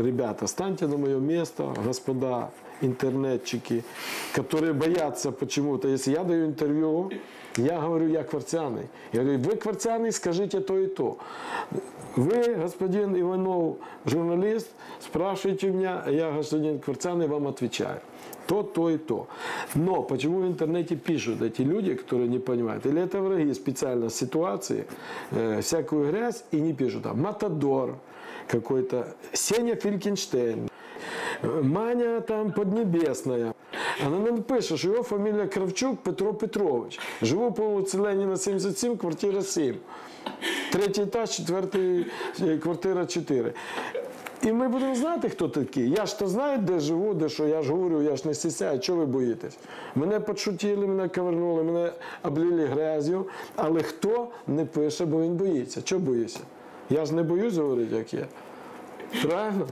ребята, станьте на мое место, господа интернетчики, которые боятся почему-то. Если я даю интервью, я говорю, я кварцяный. Я говорю, вы кварцяный, скажите то и то. Вы, господин Иванов, журналист, спрашиваете меня, а я, господин Кварцяный, вам отвечаю. То, то и то. Но почему в интернете пишут эти люди, которые не понимают? Или это враги специально ситуации, э, всякую грязь, и не пишут там Матадор какой-то, Сеня Фількенштейн, э, Маня там Поднебесная. Вона нам пише, що його фамілія Кравчук Петро Петрович. Живу по вулиці Леніна 77, квартира 7. Третій етаж, четвертий, е, квартира 4. І ми будемо знати, хто такі. Я ж то знаю, де живу, де що. Я ж говорю, я ж не стісняю. Чого ви боїтесь? Мене подшутили, мене ковернули, мене облили грязю. Але хто не пише, бо він боїться. Чого боїться? Я ж не боюсь говорити, як є. Правильно?